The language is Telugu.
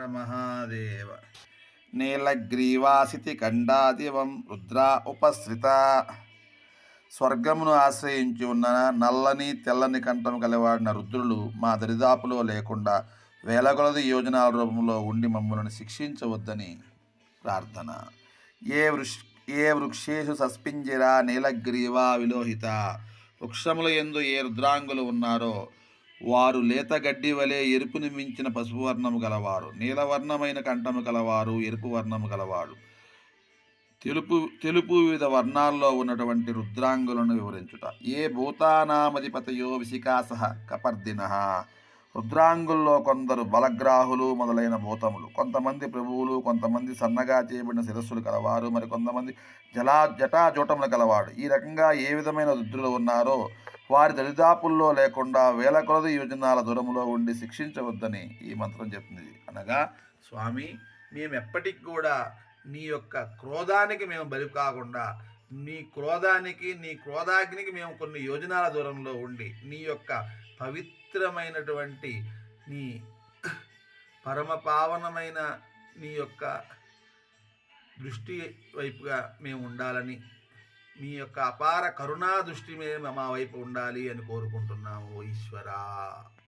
హర మహాదేవ. నీలగ్రీవాసితి ఖండాదివం రుద్ర ఉపశ్రిత స్వర్గమును ఆశ్రయించి ఉన్న నల్లని తెల్లని కంఠం కలివాడిన రుద్రులు మా దరిదాపులో లేకుండా వేలగొలది యోజనాల రూపంలో ఉండి మమ్మల్ని శిక్షించవద్దని ప్రార్థన. ఏ వృష్ ఏ వృక్షేషు సస్పింజిరా నీలగ్రీవా విలోహిత. వృక్షముల ఎందు ఏ రుద్రాంగులు ఉన్నారో వారు లేత గడ్డి వలె ఎరుపుని మించిన పసుపు వర్ణము గలవారు నీలవర్ణమైన కంఠము గలవారు ఎరుపు వర్ణము గలవాడు. తెలుపు తెలుపు వివిధ వర్ణాల్లో ఉన్నటువంటి రుద్రాంగులను వివరించుట. ఏ భూతానామధిపతయో విశికాసహ కపర్దిన. రుద్రాంగుల్లో కొందరు బలగ్రాహులు మొదలైన భూతములు. కొంతమంది ప్రభువులు కొంతమంది సన్నగా చేయబడిన శిరస్సులు కలవారు మరి కొంతమంది జలా జటాజూటములు కలవాడు ఈ రకంగా ఏ విధమైన రుద్రులు ఉన్నారో వారి దరిదాపుల్లో లేకుండా వేల కొలది యోజనాల దూరంలో ఉండి శిక్షించవద్దని ఈ మంత్రం చెప్తుంది అనగా స్వామి మేము ఎప్పటికి కూడా నీ యొక్క క్రోధానికి మేము బలి కాకుండా నీ క్రోధానికి నీ క్రోధాగ్నికి మేము కొన్ని యోజనాల దూరంలో ఉండి నీ యొక్క పవిత్రమైనటువంటి నీ పరమ పావనమైన నీ యొక్క దృష్టి వైపుగా మేము ఉండాలని మీ యొక్క అపార కరుణా దృష్టి మీద మా వైపు ఉండాలి అని కోరుకుంటున్నాము ఈశ్వరా.